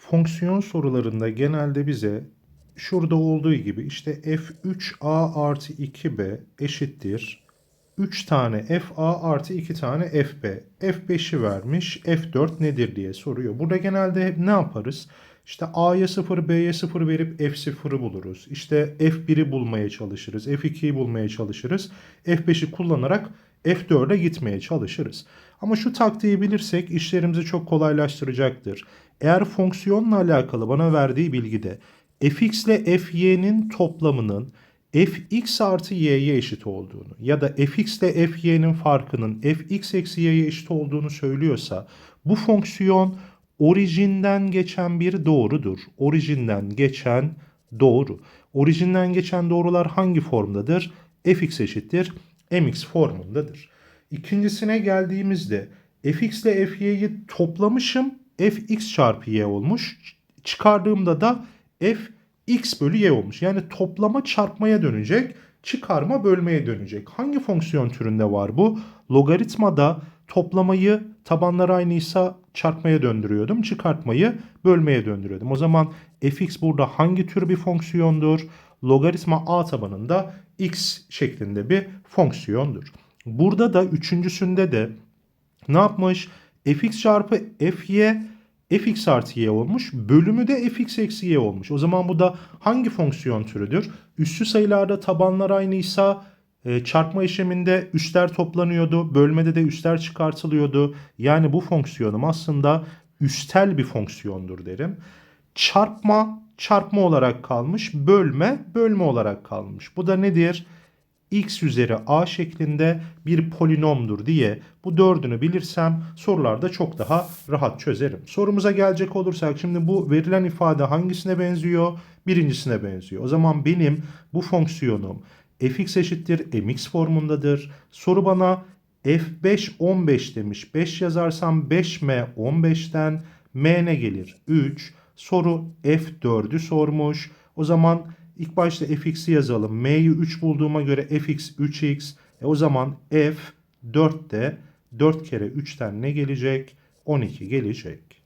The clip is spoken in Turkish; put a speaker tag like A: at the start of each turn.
A: Fonksiyon sorularında genelde bize şurada olduğu gibi işte f3a artı 2b eşittir 3 tane fa artı 2 tane fb. f5'i vermiş f4 nedir diye soruyor. Burada genelde hep ne yaparız? İşte a'ya 0 b'ye 0 verip f0'ı buluruz. İşte f1'i bulmaya çalışırız. f2'yi bulmaya çalışırız. f5'i kullanarak f4'e gitmeye çalışırız. Ama şu taktiği bilirsek işlerimizi çok kolaylaştıracaktır. Eğer fonksiyonla alakalı bana verdiği bilgide fx ile fy'nin toplamının fx artı y'ye eşit olduğunu ya da fx ile fy'nin farkının fx eksi y'ye eşit olduğunu söylüyorsa bu fonksiyon orijinden geçen bir doğrudur. Orijinden geçen doğru. Orijinden geçen doğrular hangi formdadır? fx eşittir mx formundadır. İkincisine geldiğimizde fx ile fy'yi toplamışım fx çarpı y olmuş. Çıkardığımda da fx bölü y olmuş. Yani toplama çarpmaya dönecek, çıkarma bölmeye dönecek. Hangi fonksiyon türünde var bu? Logaritmada toplamayı tabanlar aynıysa çarpmaya döndürüyordum. Çıkartmayı bölmeye döndürüyordum. O zaman fx burada hangi tür bir fonksiyondur? Logaritma a tabanında x şeklinde bir fonksiyondur. Burada da üçüncüsünde de ne yapmış? fx çarpı fy fx artı y olmuş. Bölümü de fx eksi y olmuş. O zaman bu da hangi fonksiyon türüdür? Üssü sayılarda tabanlar aynıysa e, çarpma işleminde üstler toplanıyordu. Bölmede de üstler çıkartılıyordu. Yani bu fonksiyonum aslında üstel bir fonksiyondur derim. Çarpma çarpma olarak kalmış. Bölme bölme olarak kalmış. Bu da nedir? X üzeri a şeklinde bir polinomdur diye bu dördünü bilirsem sorularda çok daha rahat çözerim. Sorumuza gelecek olursak şimdi bu verilen ifade hangisine benziyor? Birincisine benziyor. O zaman benim bu fonksiyonum fx eşittir mx formundadır. Soru bana f5 15 demiş. 5 yazarsam 5m 15'ten m ne gelir? 3. Soru f4'ü sormuş. O zaman İlk başta fx'i yazalım. m'yi 3 bulduğuma göre fx 3x. E o zaman f 4'te 4 kere 3'ten ne gelecek? 12 gelecek.